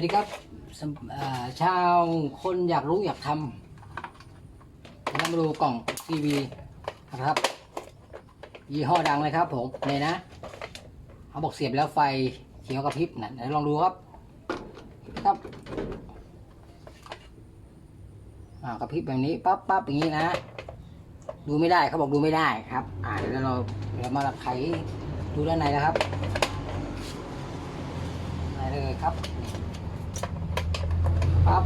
วัสดีครับชาวคนอยากรู้อยากทำเรามาดูกล่องทีวีนะครับ ยี่ห้อดังเลยครับผมเนี่ยนะเขาบอกเสียบแล้วไฟเขียวกระพริบนะเดี๋ยวลองดูครับครับอ่ากระพริบแบบนี้ปั๊บปั๊บอย่างนี้นะ ดูไม่ได้เขาบอกดูไม่ได้ครับ อ่าเดี๋ยวเราเรามาไขดูด้านในนะครับได้เลยครับ ปั๊บ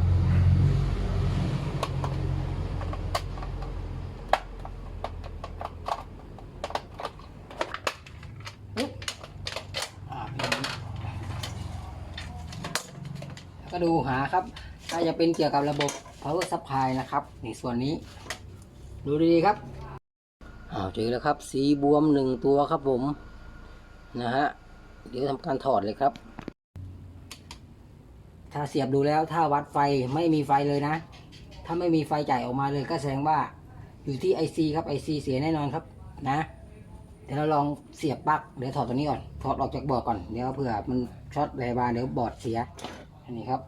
ก็ดูหาครับถ้าจะเป็นเกี่ยวกับระบบ power supply นะครับ ในส่วนนี้ ดูดีๆครับอ้าวเจอแล้วครับ สีบวมหนึ่งตัวครับผม นะฮะ เดี๋ยวทำการถอดเลยครับ ถ้าเสียบดูแล้วถ้าวัดไฟไม่มีไฟเลยนะ ถ้าไม่มีไฟจ่ายออกมาเลยก็แสดงว่าอยู่ที่ IC ครับ IC เสียแน่นอนครับนะเดี๋ยวเราลองเสียบปลั๊กเดี๋ยวถอดตัวนี้ก่อนถอดออกจากบอร์ดก่อนเดี๋ยวเผื่อมันช็อตแรงบาเดี๋ยวบอร์ดเสียอันนี้ครับ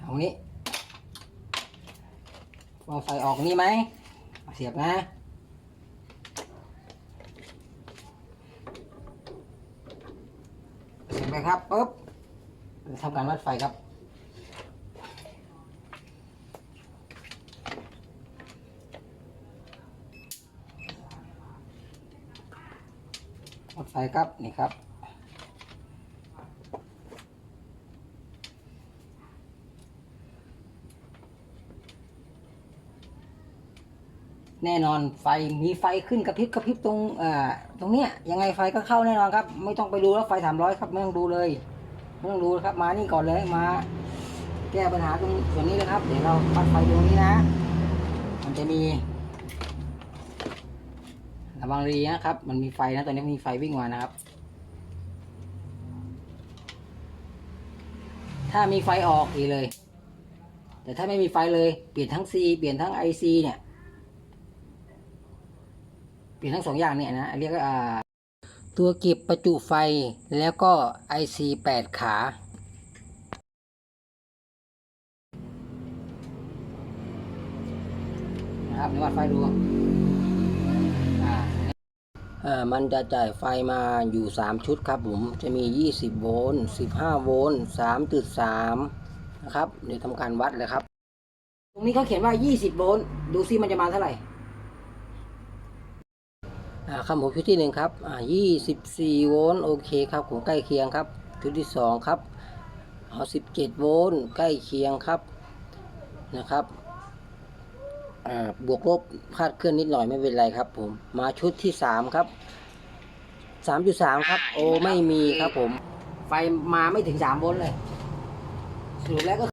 เอานี้เอาไฟออกนี่ไหมเสียบนะ เสียบ ไปครับปุ๊บทำการวัดไฟครับ วัดไฟครับนี่ครับ แน่นอนไฟมีไฟขึ้นกระพริบกระพริบตรงเอ่อตรงเนี้ยยังไงไฟก็เข้าแน่นอนครับ ไม่ต้องไปดูแล้วไฟสามร้อยครับไม่ต้องดูเลยไม่ต้องดูครับมานี่ก่อนเลยมา แก้ปัญหาตรงส่วนนี้เลยครับ เดี๋ยวเราปัดไฟตรงนี้นะ มันจะมีระวังรีนะครับ มันมีไฟนะตอนนี้มีไฟวิ่งมานะครับ ถ้ามีไฟออกอีกเลย แต่ถ้าไม่มีไฟเลยเปลี่ยนทั้ง C เปลี่ยนทั้ง IC เนี่ย ลี่ยนทั้งสองอย่างเนี่ยนะเรียกว่าตัวเก็บประจุไฟแล้วก็ IC 8 ขานะครับเดี๋ยววัดไฟดูอ่าอ่ามันจะจ่ายไฟมาอยู่ 3 ชุดครับผม จะมี 20 โวลต์ 15 โวลต์ 3.3 นะครับ เดี๋ยวทำการวัดเลยครับ ตรงนี้เขาเขียนว่า 20 โวลต์ ดูซิมันจะมาเท่าไหร่ คำผมชุดที่หนึ่งครับอ่ายี่สิบสี่โวลต์โอเคครับผมใกล้เคียงครับ ชุดที่สองครับเอาสิบเจ็ดโวลต์ใกล้เคียงครับนะครับอ่าบวกลบคาดเคลื่อนนิดหน่อยไม่เป็นไรครับ ผม มาชุดที่สามครับสามจุดสามครับ โอ้ไม่มีครับผม ไฟมาไม่ถึงสามโวลต์เลยสรุปแล้วก็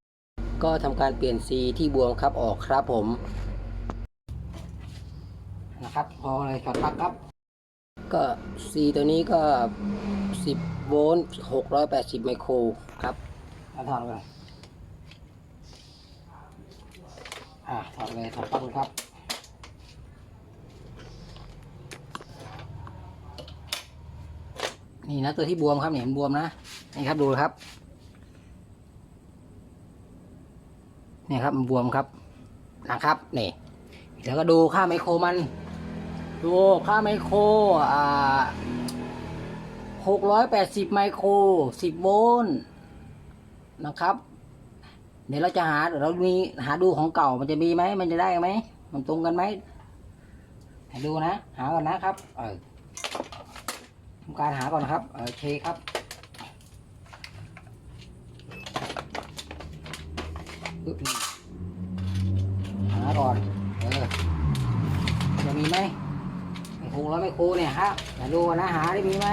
ก็ทำการเปลี่ยนซีที่บวมครับออกครับผมนะครับ พอเลยถอดปลั๊กครับ ก็ซีตัวนี้ก็ 10 โวลต์ 680 ไมโครครับเอาถอดเลยอ่าถอดเลยถอดปลั๊กเลยครับนี่นะตัวที่บวมครับเนี่ยเห็นบวมนะนี่ครับดูครับนี่ครับมันบวมครับนะครับนี่แล้วก็ดูค่าไมโครมัน ดูค่าไมโครอ่าหกร้อยแปดสิบไมโครสิบโวลต์นะครับ เดี๋ยวเราจะหาเดี๋ยวเรามีหาดูของเก่ามันจะมีไหมมันจะได้ไหมมันตรงกันไหมห้ดูนะ หาก่อนนะครับ เออทำการหาก่อนนะครับเออโอเคครับหาก่อน เออ จะมีไหม ไมโครแล้วไมโครเนี่ยครับอย่าดูนะหาได้มีไหม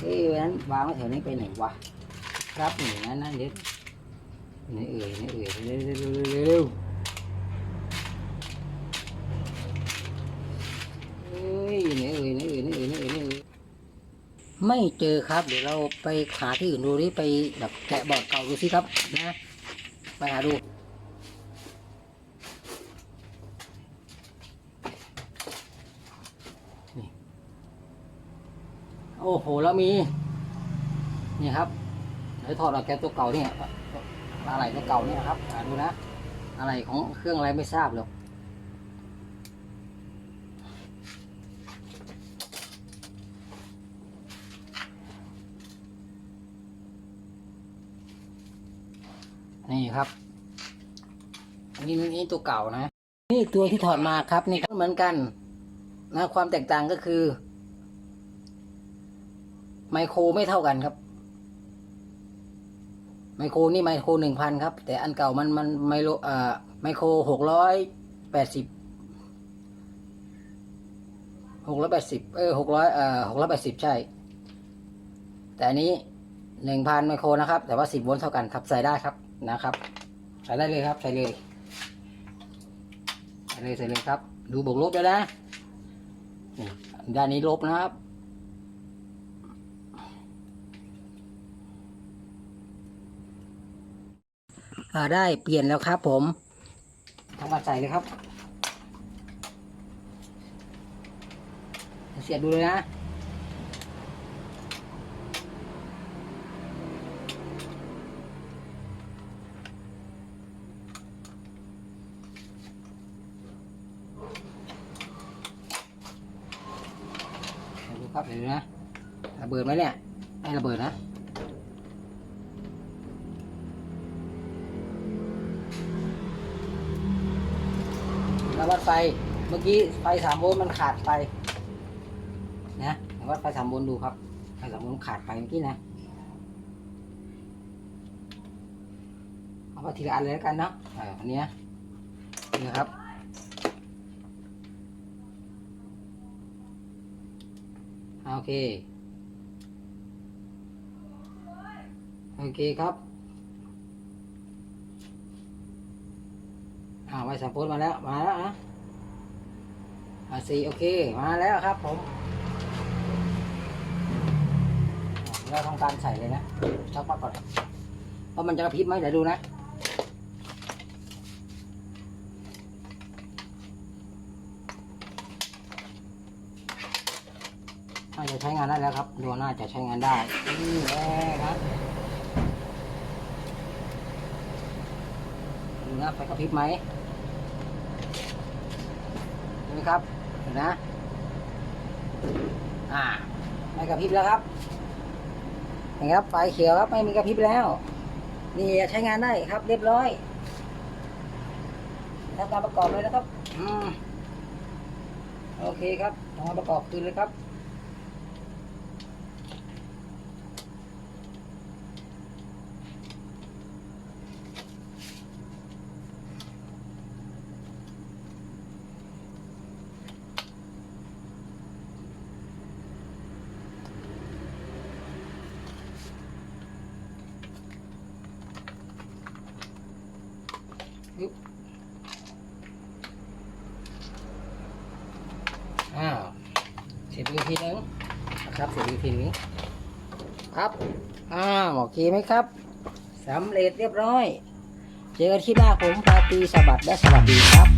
เอ้ยนั้นวางไว้แถวนี้ไปไหนวะครับนี่นั่นนั่นเดี๋ยวนี่เอ่ยนี่เอ่ยเร็วเร็วเร็วเร็วเร็วเอ้ยนี่เอ่ยนี่เอ่ยนี่เอ่ยนี่เอ่ยนี่เอ่ยไม่เจอครับ เดี๋ยวเราไปหาที่อื่นดูดิไปแบบแกะบอร์ดเก่าดูสิครับนะ ไปหาดู น โอ้โหแล้วมี นี่ครับเดี๋ยวถอดออกแกตัวเก่าเนี่ยอะไรตัวเก่าเนี่ยครับดูนะ อะไรของเครื่องอะไรไม่ทราบหรอกนี่ครับนี่นี่ตัวเก่านะ นี่ตัวที่ถอดมาครับนี่เหมือนกันนะความแตกต่างก็คือ ไมโครไม่เท่ากันครับ ไมโครนี่ไมโครหนึ่งพันครับ แต่อันเก่ามันมันไมโลเอ่อไมโครหกร้อยแปดสิบหกร้อยแปดสิบเออหกร้อยเอ่อหกร้อยแปดสิบใช่ แต่อันนี้หนึ่งพันไมโครนะครับ แต่ว่าสิบโวลต์เท่ากันครับ ใส่ได้ครับนะครับ ใส่ได้เลยครับใส่เลยใส่เลยใส่เลยครับ ดูบวกลบแล้วนะด้านนี้ลบนะครับ ได้เปลี่ยนแล้วครับผมทำการใส่เลยครับ เสียบดูเลยนะดูครับเดี๋ยวนะระเบิดไหมเนี่ยไม่ระเบิดนะ แล้ววัดไฟ เมื่อกี้ไฟสามโวลต์มันขาดไป นะเดี๋ยววัดไฟสามโวลต์ดูครับ ไฟสามโวลต์ขาดไปเมื่อกี้นะ เอาไปทีละอันเลยแล้วกันเนาะอ่าอันเนี้ยนี่ครับโอเค โอเคครับ อ่า ไว้สามโพสมาแล้ว มาแล้วนะอ่าสี่โอเค มาแล้วครับผมอ่าเราทำการใส่เลยนะชักปลั๊กก่อนว่ามันจะกระพริบไหมเดี๋ยวดูนะน่าจะใช้งานได้แล้วครับดูน่าจะใช้งานได้ นี่แหละครับดูนะไฟกระพริบไหม นี่ครับเห็นนะอ่าไม่กระพริบแล้วครับเห็นครับไฟเขียวครับไม่มีกระพริบแล้ว นี่ใช้งานได้ครับ เรียบร้อยทำการประกอบเลยนะครับ อืม โอเคครับทำการประกอบคืนเลยครับอ้าว บอีกทีนึงนะครับเสร็จอีกทีนึงครับอ้าวโอเคไหมครับสำเร็จเรียบร้อย เจอกันที่หน้าผมปาตีสะบัดและสวัสดีครับ